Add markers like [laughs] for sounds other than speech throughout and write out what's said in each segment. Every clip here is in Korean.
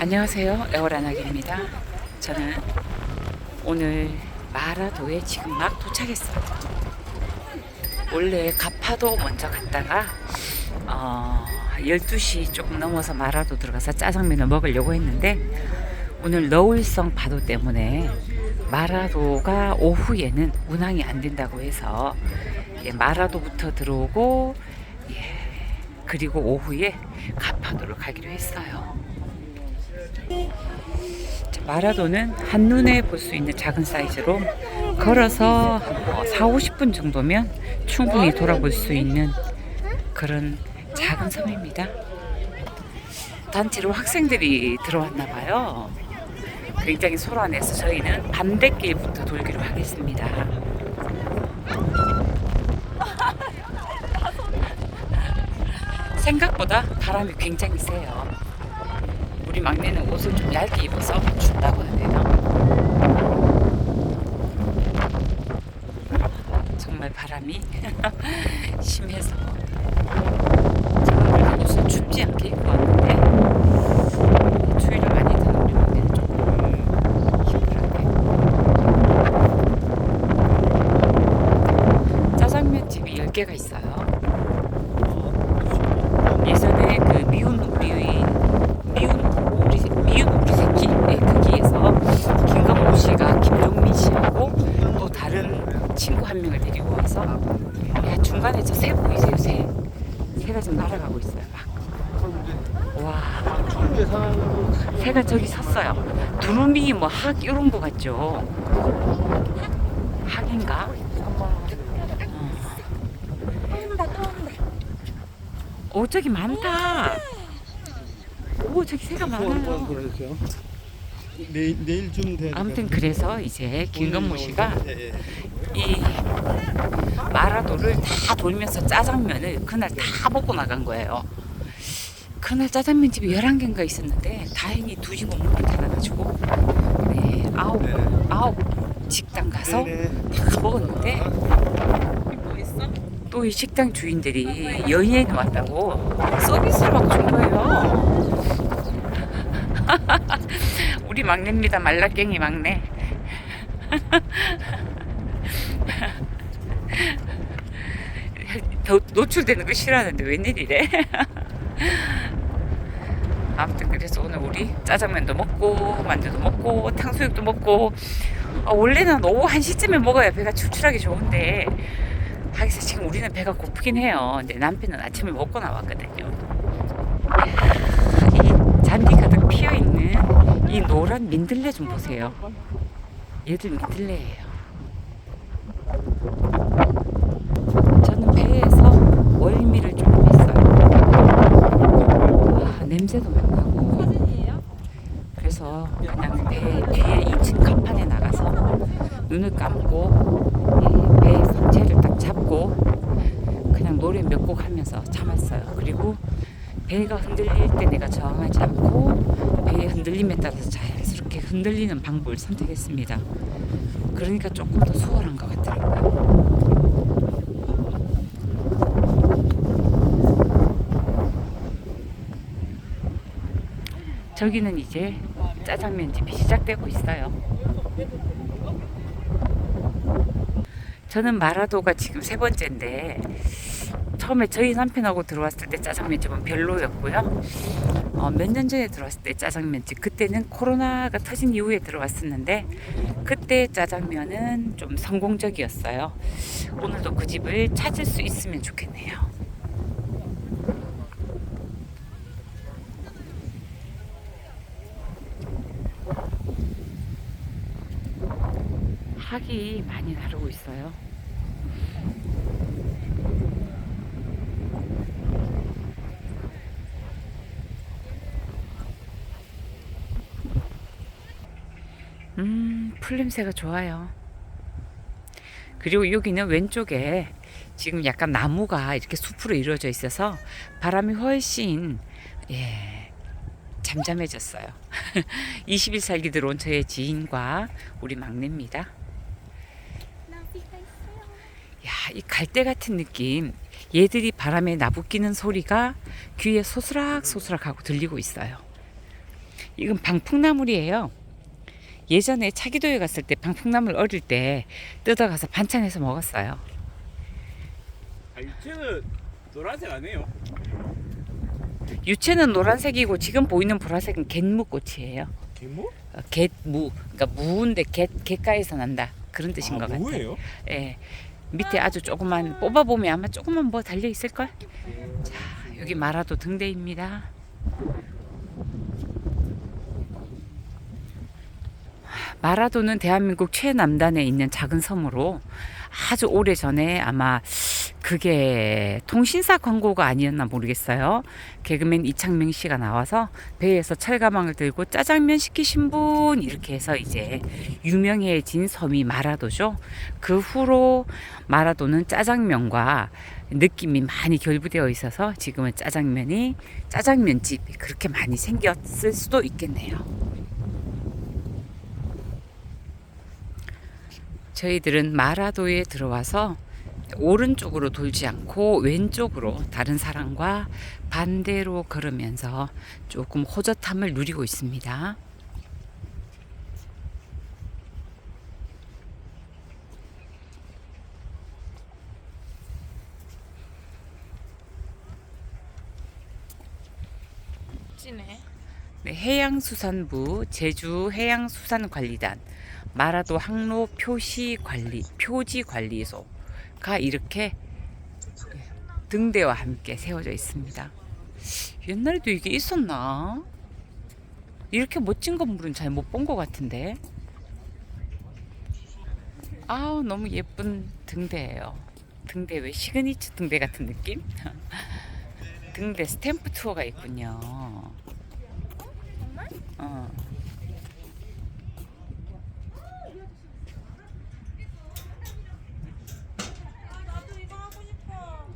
안녕하세요. 에어라나기입니다. 저는 오늘 마라도에 지금 막 도착했어요. 원래 가파도 먼저 갔다가 어, 12시 조금 넘어서 마라도 들어가서 짜장면을 먹으려고 했는데 오늘 너울성 파도 때문에 마라도가 오후에는 운항이 안 된다고 해서 예, 마라도부터 들어오고 예, 그리고 오후에 가파도를 가기로 했어요. 자, 마라도는 한눈에 볼 수 있는 작은 사이즈로 걸어서 뭐 4, 50분 정도면 충분히 돌아볼 수 있는 그런 작은 섬입니다. 단체로 학생들이 들어왔나 봐요. 굉장히 소란해서 저희는 반대길부터 돌기로 하겠습니다. 생각보다 바람이 굉장히 세요. 우리 막내는 옷을 좀 얇게 입어서 춥다고 하네요. 정말 바람이 [laughs] 심해서 저는 옷을 춥지 않게 입고 왔는데 추위를 많이 타는 우리 막내는 조금 힘들었네요. 짜장면 집이 10개가 있어요. 예전에 그 미운 우리 미운 우리 미운 우리 새끼 네, 거기에서 김건모 씨가 김종민 씨하고 또 다른 친구 한 명을 데리고 와서 야 중간에 저 새 보이세요 새 새가 지금 날아가고 있어요 막와 새가 저기 섰어요 뭐 학 이런 거 같죠 학인가 오 저기 많다. 오 저기 새가 많아요. 그러죠. 내일 내일쯤 돼. 아무튼 그래서 이제 김건모 씨가 예, 예. 이 마라도를 다 돌면서 짜장면을 그날 다 먹고 나간 거예요. 그날 짜장면 집이 11개인가 있었는데 다행히 두집 문을 닫아가지고 네, 아홉, 네. 아홉 직당 가서 네네. 다 먹었는데 또 이 식당 주인들이 연예인 왔다고 서비스를 막 준 거예요. [laughs] 우리 막내입니다. 말라깽이 막내. [laughs] 더 노출되는 거 싫어하는데 웬일이래? [laughs] 아무튼 우리 짜장면도 먹고 만두도 먹고 탕수육도 먹고 아, 원래는 오후 1시쯤에 먹어야 배가 출출하기 좋은데 하기서 지금 우리는 배가 고프긴 해요. 근데 남편은 아침에 먹고 나왔거든요. 이 잔디 가득 피어 있는 이 노란 민들레 좀 보세요. 얘들 민들레예요. 저는 배에서 월미를 조금 했어요. 아, 냄새도 막 나고. 그냥 배 뒤에 2층 간판에 나가서 눈을 감고 예, 배 상체를 딱 잡고 그냥 노래 몇 곡 하면서 참았어요. 그리고 배가 흔들릴 때 내가 저항하지 않고 배의 흔들림에 따라서 자연스럽게 흔들리는 방법을 선택했습니다. 그러니까 조금 더 수월한 것 같더라고요. 저기는 이제 짜장면 집이 시작되고 있어요. 저는 마라도가 지금 세 번째인데 처음에 저희 남편하고 들어왔을 때 짜장면 집은 별로였고요. 어, 몇 년 전에 들어왔을 때 짜장면 집 그때는 코로나가 터진 이후에 들어왔었는데 그때 짜장면은 좀 성공적이었어요. 오늘도 그 집을 찾을 수 있으면 좋겠네요. 학이 많이 나르고 있어요. 음, 풀냄새가 좋아요. 그리고 여기는 왼쪽에 지금 약간 나무가 이렇게 숲으로 이루어져 있어서 바람이 훨씬 예, 잠잠해졌어요. [laughs] 20일 살기 들어온 저의 지인과 우리 막내입니다. 야, 이 갈대 같은 느낌. 얘들이 바람에 나부끼는 소리가 귀에 소스락소스락 하고 들리고 있어요. 이건 방풍나물이에요. 예전에 차기도에 갔을 때 방풍나물 어릴 때 뜯어가서 반찬해서 먹었어요. 아, 유채는 노란색 아니에요? 유채는 노란색이고 지금 보이는 보라색은 갯무꽃이에요. 개모? 어, 갯무, 그러니까 무인데 갯 갯가에서 난다 그런 뜻인 것 같아요. 뭐예요? 예, 밑에 아주 조그만 뽑아 보면 아마 조그만 뭐 달려 있을 걸. 자, 여기 마라도 등대입니다. 마라도는 대한민국 최남단에 있는 작은 섬으로 아주 오래 전에 아마 그게 통신사 광고가 아니었나 모르겠어요. 개그맨 이창명 씨가 나와서 배에서 철가방을 들고 짜장면 시키신 분 이렇게 해서 이제 유명해진 섬이 마라도죠. 그 후로 마라도는 짜장면과 느낌이 많이 결부되어 있어서 지금은 짜장면이 짜장면집이 그렇게 많이 생겼을 수도 있겠네요. 저희들은 마라도에 들어와서 오른쪽으로 돌지 않고 왼쪽으로 다른 사람과 반대로 걸으면서 조금 호젓함을 누리고 있습니다. 네, 해양수산부 제주 해양수산관리단 마라도 항로 표시 관리 표지 관리소 가 이렇게 등대와 함께 세워져 있습니다. 옛날에도 이게 있었나? 이렇게 멋진 건물은 잘 못 본 것 같은데. 아우 너무 예쁜 등대예요. 등대 왜 시그니처 등대 같은 느낌? [laughs] 등대 스탬프 투어가 있군요. 어. 나도 이거 하고 싶어.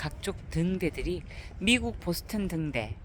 각종 등대들이 미국 보스턴 등대,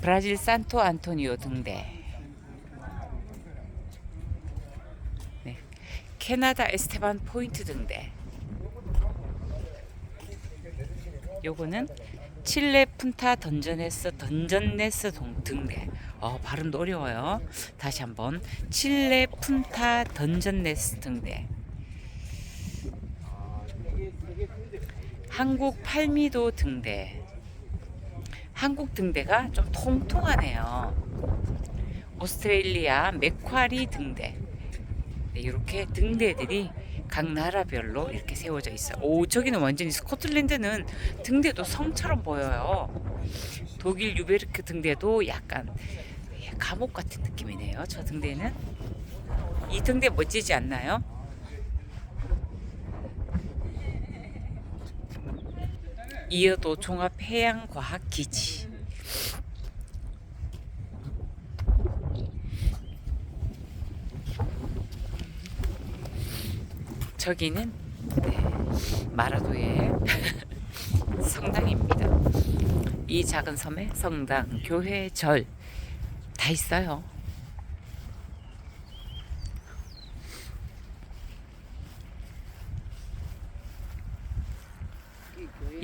브라질 산토 안토니오 등대, 네, 캐나다 에스테반 포인트 등대. 요거는 칠레 푼타 던전네스 던전네스 동 등대. 어 발음도 어려워요. 다시 한번 칠레 푼타 던전네스 등대. 한국 팔미도 등대. 한국 등대가 좀 통통하네요. 오스트레일리아 맥쿼리 등대. 네, 이렇게 등대들이 각 나라별로 이렇게 세워져 있어요. 오, 저기는 완전히 스코틀랜드는 등대도 성처럼 보여요. 독일 유베르크 등대도 약간 예, 감옥 같은 느낌이네요. 저 등대는 이 등대 멋지지 않나요? 이어도 종합해양과학기지. 저기는 네, 마라도의 [laughs] 성당입니다. 이 작은 섬에 성당, 교회, 절 다 있어요.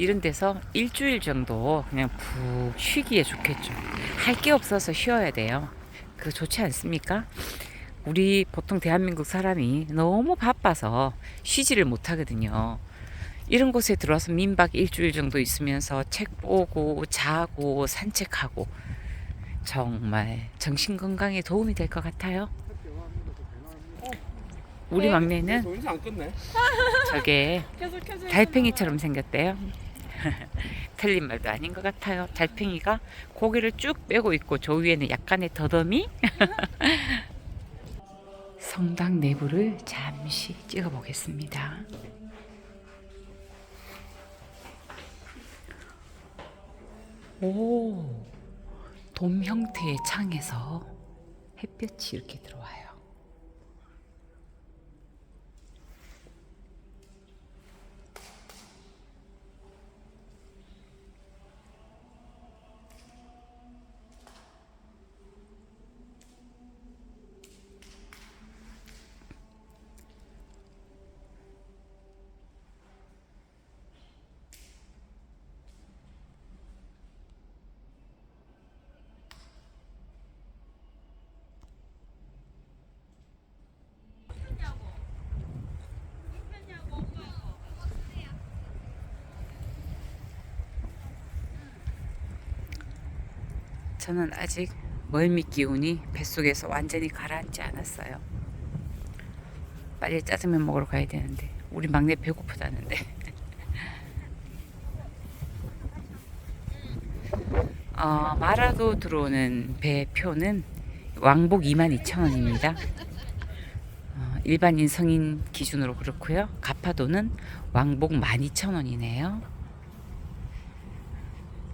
이런 데서 일주일 정도 그냥 푹 쉬기에 좋겠죠. 할 게 없어서 쉬어야 돼요. 그 좋지 않습니까? 우리 보통 대한민국 사람이 너무 바빠서 쉬지를 못하거든요. 이런 곳에 들어와서 민박 일주일 정도 있으면서 책 보고 자고 산책하고 정말 정신 건강에 도움이 될 것 같아요. 우리 네. 막내는 끝내. 저게. [laughs] 달팽이처럼 생겼대요. [laughs] 틀린 말도 아닌 것 같아요. 달팽이가 고개를 쭉 빼고 있고 저 위에는 약간의 더듬이. [laughs] 성당 내부를 잠시 찍어 보겠습니다. 오, 돔 형태의 창에서 햇볕이 이렇게 들어와요. 저는 아직 멀미 기운이 뱃속에서 완전히 가라앉지 않았어요. 빨리 짜장면 먹으러 가야 되는데 우리 막내 배고프다는데. [laughs] 어, 마라도 들어오는 배 표는 왕복 22,000원입니다. 어, 일반인 성인 기준으로 그렇고요. 가파도는 왕복 12,000원이네요.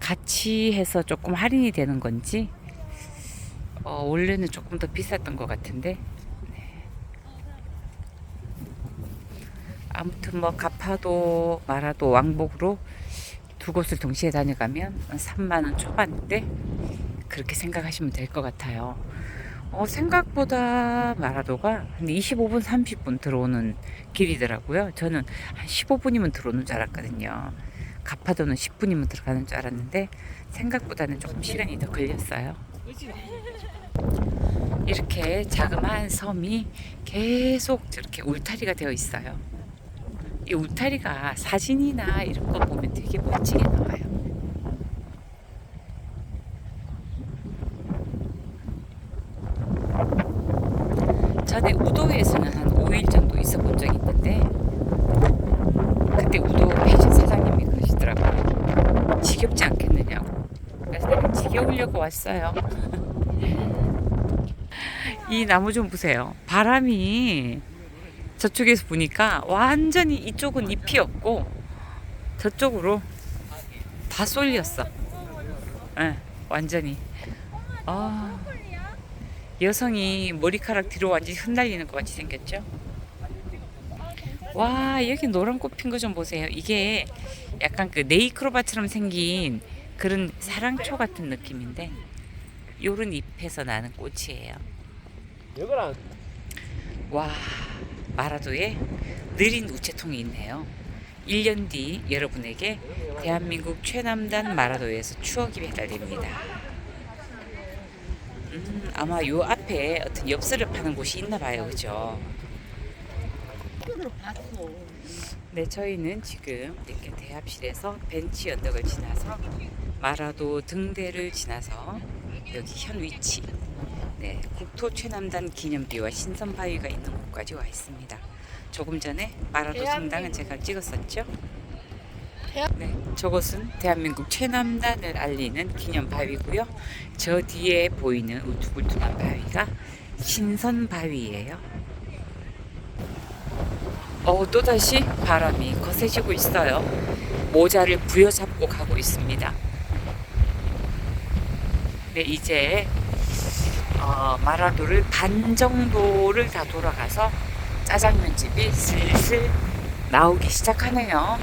같이 해서 조금 할인이 되는 건지 어, 원래는 조금 더 비쌌던 것 같은데 네. 아무튼 뭐 가파도 마라도 왕복으로 두 곳을 동시에 다녀가면 3만 원 초반대 그렇게 생각하시면 될 것 같아요. 어, 생각보다 마라도가 한 25분 30분 들어오는 길이더라고요. 저는 한 15분이면 들어오는 줄 알았거든요. 가파도는 10분이면 들어가는 줄 알았는데 생각보다는 조금 시간이 더 걸렸어요. 이렇게 자그마한 섬이 계속 저렇게 울타리가 되어 있어요. 이 울타리가 사진이나 이런 거 보면 되게 멋지게 나와요. 전에 우도에서는 한 5일 정도 있어 본 적이 있는데 그때 우도 배신 사장님이 그러시더라고요. 지겹지 않겠느냐고. 그래서 내가 지겨우려고 왔어요. 이 나무 좀 보세요. 바람이 저쪽에서 보니까 완전히 이쪽은 잎이 없고 저쪽으로 다 쏠렸어. 예, 완전히. 아, 여성이 머리카락 뒤로 완전히 흩날리는 것 같이 생겼죠? 와, 여기 노란 꽃 핀 거 좀 보세요. 이게 약간 그 네이크로바처럼 생긴 그런 사랑초 같은 느낌인데, 요런 잎에서 나는 꽃이에요. 이거랑 와 마라도에 느린 우체통이 있네요. 1년 뒤 여러분에게 대한민국 최남단 마라도에서 추억이 배달됩니다. 음, 아마 요 앞에 어떤 엽서를 파는 곳이 있나 봐요. 그죠? 네, 저희는 지금 이렇게 대합실에서 벤치 언덕을 지나서 마라도 등대를 지나서 여기 현 위치 네, 국토 최남단 기념비와 신선 바위가 있는 곳까지 와 있습니다. 조금 전에 마라도 성당은 제가 찍었었죠. 네, 저곳은 대한민국 최남단을 알리는 기념 바위고요. 저 뒤에 보이는 울퉁불퉁한 바위가 신선 바위예요. 어, 또 다시 바람이 거세지고 있어요. 모자를 부여잡고 가고 있습니다. 네, 이제 어, 마라도를 반 정도를 다 돌아가서 짜장면 집이 슬슬 나오기 시작하네요.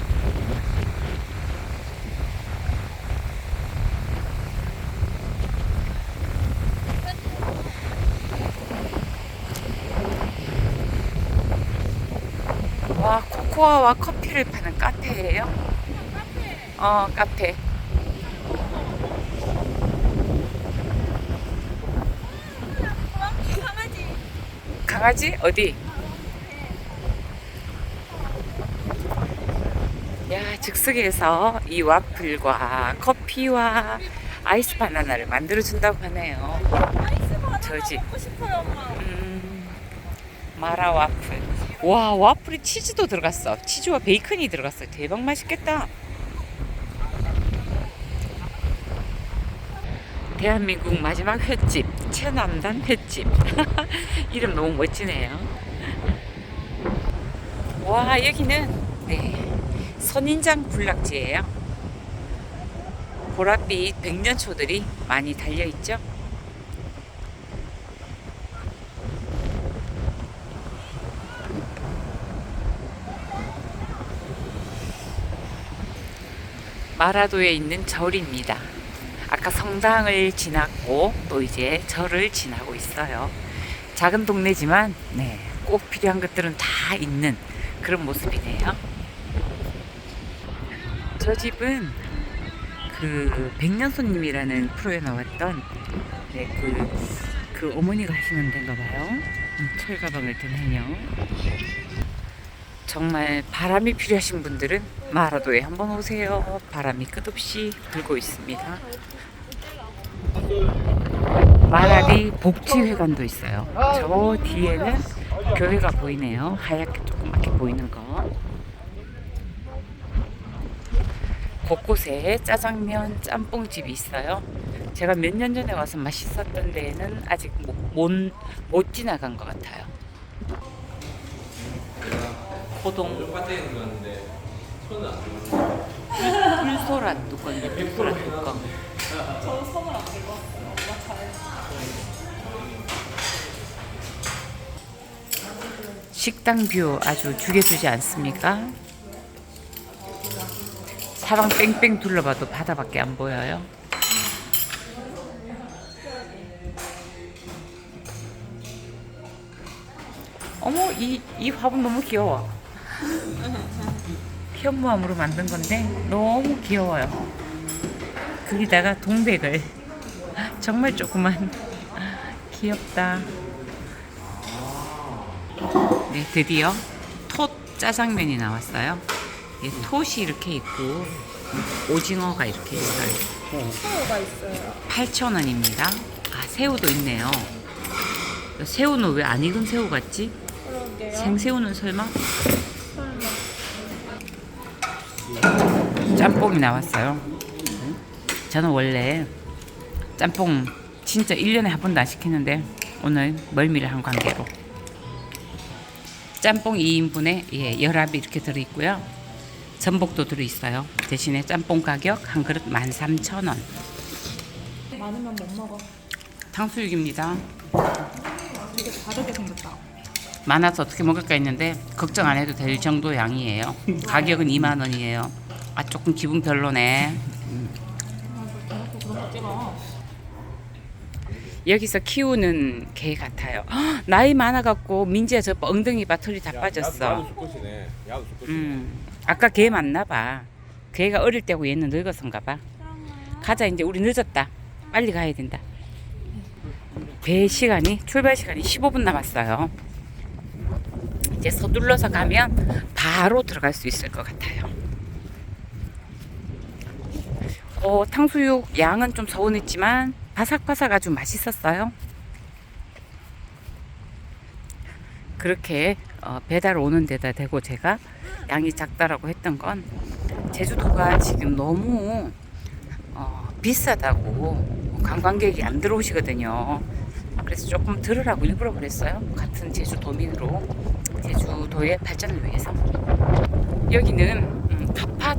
와, 코코아와 커피를 파는 카페예요. 어, 카페. 강아지. 어디? 야 즉석에서 이 와플과 커피와 아이스 바나나를 만들어 준다고 하네요. 저지. 음, 마라 와플. 와 와플에 치즈도 들어갔어. 치즈와 베이컨이 들어갔어. 대박 맛있겠다. 대한민국 마지막 횟집 최남단 횟집 [laughs] 이름 너무 멋지네요. 와 여기는 네 선인장 군락지예요. 보랏빛 백년초들이 많이 달려 있죠. 마라도에 있는 절입니다. 아까 성당을 지났고 또 이제 절을 지나고 있어요. 작은 동네지만 네, 꼭 필요한 것들은 다 있는 그런 모습이네요. 저 집은 그 백년손님이라는 프로에 나왔던 네, 그, 그 어머니가 하시는 데인가 봐요. 음, 철가방을 든 해녀. 정말 바람이 필요하신 분들은 마라도에 한번 오세요. 바람이 끝없이 불고 있습니다. 마라리 복지회관도 있어요. 저 뒤에는 교회가 보이네요. 하얗게 조그맣게 보이는 거. 곳곳에 짜장면, 짬뽕집이 있어요. 제가 몇 년 전에 와서 맛있었던 데에는 아직 못, 못, 못 지나간 것 같아요. 고동 불소라 뚜껑이네 불소라 뚜껑 저 선을 안 들고 왔어요. 엄마. 식당 뷰 아주 죽여주지 않습니까? 사방 뺑뺑 둘러봐도 바다밖에 안 보여요. 어머 이, 이 화분 너무 귀여워. [laughs] 현무암으로 만든 건데 너무 귀여워요. 거기다가 동백을 정말 조그만 귀엽다. 네, 드디어 톳 짜장면이 나왔어요. 예, 톳이 이렇게 있고 오징어가 이렇게 있어요. 새우가 있어요. 8,000원입니다. 아, 새우도 있네요. 새우는 왜 안 익은 새우 같지? 그러게요. 생새우는 설마? 설마. 짬뽕이 나왔어요. 저는 원래 짬뽕 진짜 1년에 한 번도 안 시키는데 오늘 멀미를 한 관계로 짬뽕 2인분에 예, 열압이 이렇게 들어있고요. 전복도 들어있어요. 대신에 짬뽕 가격 한 그릇 13,000원. 많으면 못 먹어. 탕수육입니다. 되게 다르게 생겼다. 많아서 어떻게 먹을까 했는데 걱정 안 해도 될 정도 양이에요. 가격은 2만 원이에요. 아 조금 기분 별로네. 여기서 키우는 개 같아요. 헉, 나이 많아갖고 민지야 저 엉덩이 바 털이 다 빠졌어. 수컷이네. 야도 수컷이네. 음, 아까 걔 맞나 봐. 걔가 어릴 때고 얘는 늙어서인가 봐. 가자 이제 우리 늦었다. 빨리 가야 된다. 배 시간이 출발 시간이 15분 남았어요. 이제 서둘러서 가면 바로 들어갈 수 있을 것 같아요. 어, 탕수육 양은 좀 서운했지만 바삭바삭 아주 맛있었어요. 그렇게 어, 배달 오는 데다 대고 제가 양이 작다라고 했던 건 제주도가 지금 너무 어, 비싸다고 관광객이 안 들어오시거든요. 그래서 조금 들으라고 일부러 그랬어요. 같은 제주도민으로 제주도의 발전을 위해서. 여기는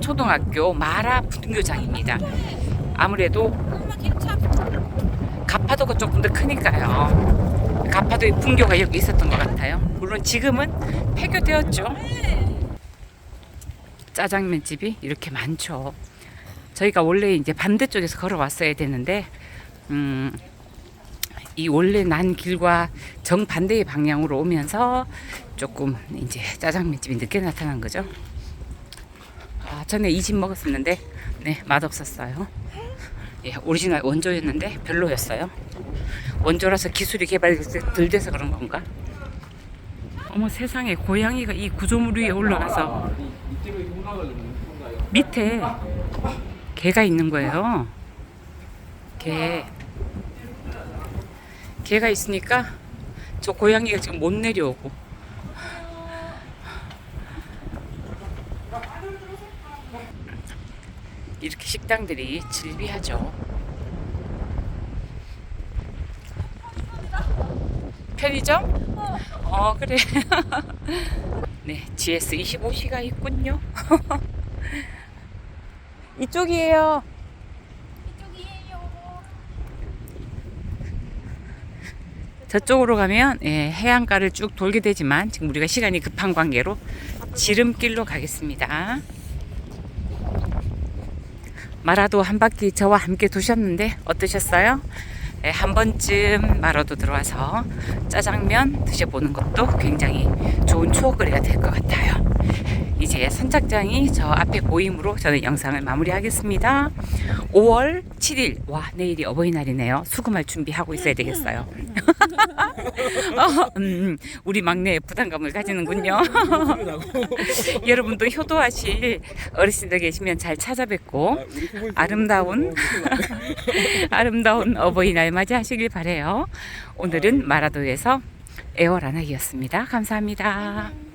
초등학교 마라 분교장입니다. 아무래도 가파도가 조금 더 크니까요. 가파도의 분교가 여기 있었던 것 같아요. 물론 지금은 폐교되었죠. 짜장면 집이 이렇게 많죠. 저희가 원래 이제 반대쪽에서 걸어왔어야 되는데, 음, 이 원래 난 길과 정반대의 방향으로 오면서 조금 이제 짜장면 집이 늦게 나타난 거죠. 아, 전에 이 집 먹었었는데, 네, 맛없었어요. 예, 오리지널 원조였는데 별로였어요. 원조라서 기술이 개발이 덜 돼서 그런 건가? 어머 세상에 고양이가 이 구조물 위에 올라가서. 밑에 개가 있는 거예요. 개. 개가 있으니까 저 고양이가 지금 못 내려오고. 이렇게 식당들이 즐비하죠. 편의점? 어, 그래. [laughs] 네, GS 25시가 있군요. [laughs] 이쪽이에요. 저쪽으로 가면 예, 해안가를 쭉 돌게 되지만 지금 우리가 시간이 급한 관계로 지름길로 가겠습니다. 마라도 한 바퀴 저와 함께 도셨는데 어떠셨어요? 예, 한 번쯤 마라도 들어와서 짜장면 드셔보는 것도 굉장히 좋은 추억거리가 될것 같아요. 이제 제 선착장이 저 앞에 보임으로 저는 영상을 마무리하겠습니다. 5월 7일 와 내일이 어버이날이네요. 수금할 준비하고 있어야 되겠어요. [laughs] 어, 음, 우리 막내에 부담감을 가지는군요. [laughs] 여러분도 효도하실 어르신들 계시면 잘 찾아뵙고 아름다운 [laughs] 아름다운 어버이날 맞이하시길 바래요. 오늘은 마라도에서 에어라나기였습니다. 감사합니다.